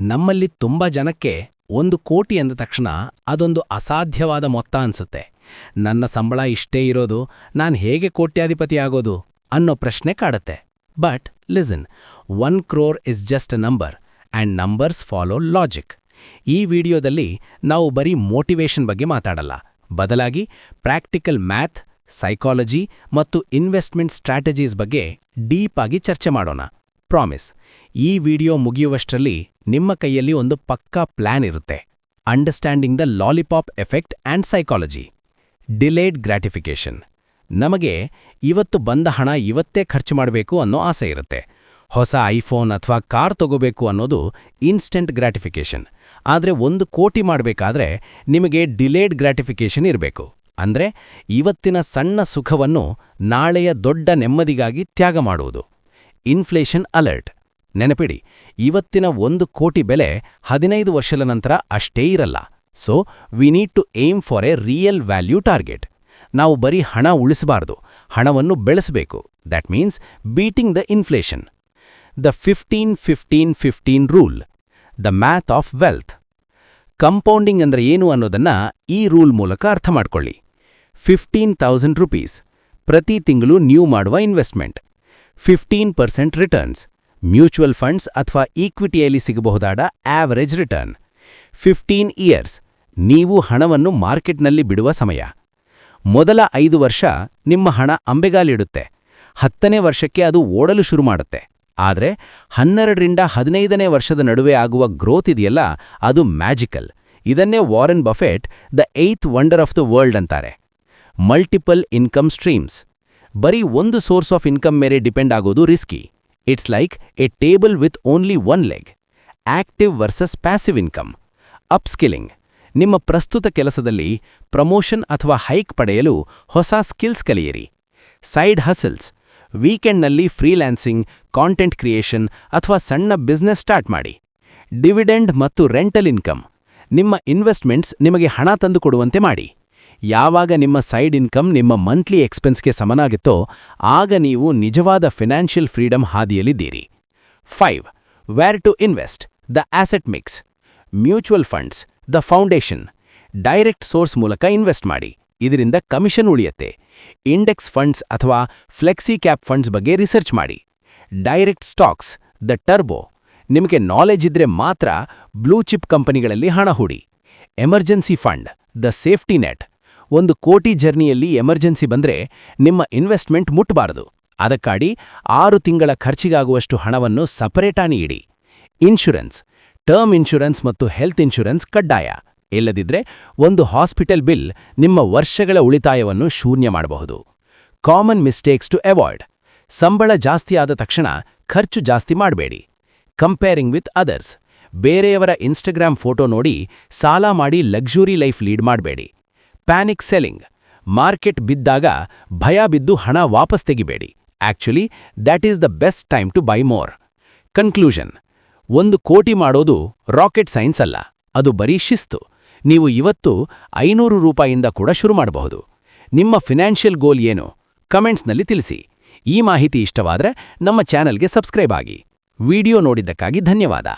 ನಮ್ಮಲ್ಲಿ ತುಂಬಾ ಜನಕ್ಕೆ ಒಂದು ಕೋಟಿ ಅಂದ ತಕ್ಷಣ ಅದೊಂದು ಅಸಾಧ್ಯವಾದ ಮೊತ್ತ ಅನ್ಸುತ್ತೆ. ನನ್ನ ಸಂಬಳ ಇಷ್ಟೇ ಇರೋದು, ನಾನು ಹೇಗೆ ಕೋಟ್ಯಾಧಿಪತಿ ಆಗೋದು ಅನ್ನೋ ಪ್ರಶ್ನೆ ಕಾಡುತ್ತೆ. But listen one crore is just a number and numbers follow logic ಈ ವಿಡಿಯೋದಲ್ಲಿ ನಾವು ಬರೀ ಮೋಟಿವೇಶನ್ ಬಗ್ಗೆ ಮಾತಾಡಲ್ಲ. ಬದಲಾಗಿ ಪ್ರಾಕ್ಟಿಕಲ್ ಮ್ಯಾಥ್ ಸೈಕಾಲಜಿ ಮತ್ತು ಇನ್ವೆಸ್ಟ್ಮೆಂಟ್ ಸ್ಟ್ರಾಟಜೀಸ್ ಬಗ್ಗೆ ಡೀಪ್ ಆಗಿ ಚರ್ಚೆ ಮಾಡೋಣ. ಪ್ರಾಮಿಸ್ ಈ ವಿಡಿಯೋ ಮುಗಿಯುವಷ್ಟರಲ್ಲಿ ನಿಮ್ಮ ಕೈಯಲ್ಲಿ ಒಂದು ಪಕ್ಕಾ ಪ್ಲಾನ್ ಇರುತ್ತೆ. Understanding the lollipop effect and psychology delayed gratification ನಮಗೆ ಇವತ್ತು ಬಂದ ಹಣ ಇವತ್ತೇ ಖರ್ಚು ಮಾಡಬೇಕು ಅನ್ನೋ ಆಸೆ ಇರುತ್ತೆ. ಹೊಸ ಐಫೋನ್ ಅಥವಾ ಕಾರ್ ತಗೋಬೇಕು ಅನ್ನೋದು ಇನ್ಸ್ಟೆಂಟ್ ಗ್ರ್ಯಾಟಿಫಿಕೇಷನ್ ಆದರೆ ಒಂದು ಕೋಟಿ ಮಾಡಬೇಕಾದ್ರೆ ನಿಮಗೆ ಡಿಲೇಡ್ ಗ್ರ್ಯಾಟಿಫಿಕೇಷನ್ ಇರಬೇಕು. ಅಂದ್ರೆ ಇವತ್ತಿನ ಸಣ್ಣ ಸುಖವನ್ನು ನಾಳೆಯ ದೊಡ್ಡ ನೆಮ್ಮದಿಗಾಗಿ ತ್ಯಾಗ ಮಾಡುವುದು. Inflation alert. ನೆನಪಿಡಿ, ಇವತ್ತಿನ ಒಂದು ಕೋಟಿ ಬೆಲೆ ಹದಿನೈದು ವರ್ಷದ ನಂತರ ಅಷ್ಟೇ ಇರಲ್ಲ. So, we need to aim for a real value target. ನಾವು ಬರೀ ಹಣ ಉಳಿಸಬಾರದು, ಹಣವನ್ನು ಬೆಳೆಸಬೇಕು. That means beating the inflation. The fifteen fifteen fifteen rule. The math of wealth. Compounding ಅಂದರೆ ಏನು ಅನ್ನೋದನ್ನು ಈ ರೂಲ್ ಮೂಲಕ ಅರ್ಥ ಮಾಡ್ಕೊಳ್ಳಿ ಫಿಫ್ಟೀನ್ ತೌಸಂಡ್ ರುಪೀಸ್. ಪ್ರತಿ ತಿಂಗಳು ನ್ಯೂ ಮಾಡುವ investment. Fifteen percent returns mutual funds ಅಥವಾ ಈಕ್ವಿಟಿಯಲ್ಲಿ ಸಿಗಬಹುದಾದ ಆವರೇಜ್ ರಿಟರ್ನ್ ಫಿಫ್ಟೀನ್ ಇಯರ್ಸ್ ನೀವು ಹಣವನ್ನು ಮಾರ್ಕೆಟ್ನಲ್ಲಿ ಬಿಡುವ ಸಮಯ. ಮೊದಲ ಐದು ವರ್ಷ ನಿಮ್ಮ ಹಣ ಅಂಬೆಗಾಲಿಡುತ್ತೆ. ಹತ್ತನೇ ವರ್ಷಕ್ಕೆ ಅದು ಓಡಲು ಶುರು ಮಾಡುತ್ತೆ. ಆದರೆ, ಹನ್ನೆರಡರಿಂದ ಹದಿನೈದನೇ ವರ್ಷದ ನಡುವೆ ಆಗುವ ಗ್ರೋತ್ ಇದೆಯಲ್ಲ, ಅದು ಮ್ಯಾಜಿಕಲ್ ಇದನ್ನೇ Warren Buffett the eighth wonder of the world ಅಂತಾರೆ. ಮಲ್ಟಿಪಲ್ ಇನ್ಕಮ್ ಸ್ಟ್ರೀಮ್ಸ್ ಬರೀ ಒಂದು ಸೋರ್ಸ್ ಆಫ್ ಇನ್ಕಮ್ ಮೇಲೆ ಡಿಪೆಂಡ್ ಆಗೋದು risky. It's like a table with only one leg. Active versus passive income. Upskilling ನಿಮ್ಮ ಪ್ರಸ್ತುತ ಕೆಲಸದಲ್ಲಿ ಪ್ರಮೋಷನ್ ಅಥವಾ ಹೈಕ್ ಪಡೆಯಲು ಹೊಸ ಸ್ಕಿಲ್ಸ್ ಕಲಿಯಿರಿ. Side hustles. ವೀಕೆಂಡ್ನಲ್ಲಿ freelancing, content creation ಅಥವಾ ಸಣ್ಣ ಬಿಸ್ನೆಸ್ ಸ್ಟಾರ್ಟ್ ಮಾಡಿ. ಡಿವಿಡೆಂಡ್ ಮತ್ತು ರೆಂಟಲ್ ಇನ್ಕಮ್. ನಿಮ್ಮ ಇನ್ವೆಸ್ಟ್ಮೆಂಟ್ಸ್ ನಿಮಗೆ ಹಣ ತಂದುಕೊಡುವಂತೆ ಮಾಡಿ. ಯಾವಾಗ ನಿಮ್ಮ ಸೈಡ್ ಇನ್ಕಮ್ ನಿಮ್ಮ ಮಂತ್ಲಿ ಎಕ್ಸ್ಪೆನ್ಸ್ಗೆ ಸಮನಾಗುತ್ತೋ ಆಗ ನೀವು ನಿಜವಾದ financial freedom ಹಾದಿಯಲ್ಲಿದ್ದೀರಿ. Five, where to invest, the asset mix, mutual funds, the foundation direct source ಮೂಲಕ ಇನ್ವೆಸ್ಟ್ ಮಾಡಿ. ಇದರಿಂದ ಕಮಿಷನ್ ಉಳಿಯತ್ತೆ. ಇಂಡೆಕ್ಸ್ ಫಂಡ್ಸ್ ಅಥವಾ ಫ್ಲೆಕ್ಸಿ ಕ್ಯಾಪ್ ಫಂಡ್ಸ್ ಬಗ್ಗೆ ರಿಸರ್ಚ್ ಮಾಡಿ. ಡೈರೆಕ್ಟ್ ಸ್ಟಾಕ್ಸ್, ದ ಟರ್ಬೋ, ನಿಮಗೆ ನಾಲೆಜ್ ಇದ್ರೆ ಮಾತ್ರ ಬ್ಲೂ ಚಿಪ್ ಕಂಪನಿಗಳಲ್ಲಿ ಹಣ ಹೂಡಿ. Emergency fund, the safety net ಒಂದು ಕೋಟಿ ಜರ್ನಿಯಲ್ಲಿ ಎಮರ್ಜೆನ್ಸಿ ಬಂದ್ರೆ ನಿಮ್ಮ ಇನ್ವೆಸ್ಟ್ಮೆಂಟ್ ಮುಟ್ಟಬಾರದು ಅದಕ್ಕಾಗಿ ಆರು ತಿಂಗಳ ಖರ್ಚಿಗಾಗುವಷ್ಟು ಹಣವನ್ನು ಸಪರೇಟಾಗಿ ಇಡಿ. ಇನ್ಶೂರೆನ್ಸ್, ಟರ್ಮ್ ಇನ್ಶೂರೆನ್ಸ್ ಮತ್ತು ಹೆಲ್ತ್ ಇನ್ಶೂರೆನ್ಸ್ ಕಡ್ಡಾಯ. ಇಲ್ಲದಿದ್ರೆ ಒಂದು ಹಾಸ್ಪಿಟಲ್ ಬಿಲ್ ನಿಮ್ಮ ವರ್ಷಗಳ ಉಳಿತಾಯವನ್ನು ಶೂನ್ಯ ಮಾಡಬಹುದು. Common mistakes to avoid. ಸಂಬಳ ಜಾಸ್ತಿಯಾದ ತಕ್ಷಣ ಖರ್ಚು ಜಾಸ್ತಿ ಮಾಡಬೇಡಿ. Comparing with others. ಬೇರೆಯವರ ಇನ್ಸ್ಟಾಗ್ರಾಮ್ ಫೋಟೋ ನೋಡಿ ಸಾಲ ಮಾಡಿ ಲಕ್ಸುರಿ ಲೈಫ್ ಲೀಡ್ ಮಾಡಬೇಡಿ. ಪ್ಯಾನಿಕ್ ಸೆಲ್ಲಿಂಗ್ ಮಾರ್ಕೆಟ್ ಬಿದ್ದಾಗ ಭಯ ಬಿದ್ದು ಹಣ ವಾಪಸ್ ತೆಗಿಬೇಡಿ. Actually that is the best time to buy more conclusion ಒಂದು ಕೋಟಿ ಮಾಡೋದು ರಾಕೆಟ್ ಸೈನ್ಸ್ ಅಲ್ಲ. ಅದು ಬರೀ ಶಿಸ್ತು. ನೀವು ಇವತ್ತು ಐನೂರು ರೂಪಾಯಿಂದ ಕೂಡ ಶುರು ಮಾಡಬಹುದು. ನಿಮ್ಮ ಫಿನಾನ್ಷಿಯಲ್ ಗೋಲ್ ಏನು? ಕಮೆಂಟ್ಸ್ನಲ್ಲಿ ತಿಳಿಸಿ. ಈ ಮಾಹಿತಿ ಇಷ್ಟವಾದರೆ ನಮ್ಮ ಚಾನೆಲ್ಗೆ ಸಬ್ಸ್ಕ್ರೈಬ್ ಆಗಿ. ವಿಡಿಯೋ ನೋಡಿದ್ದಕ್ಕಾಗಿ ಧನ್ಯವಾದ.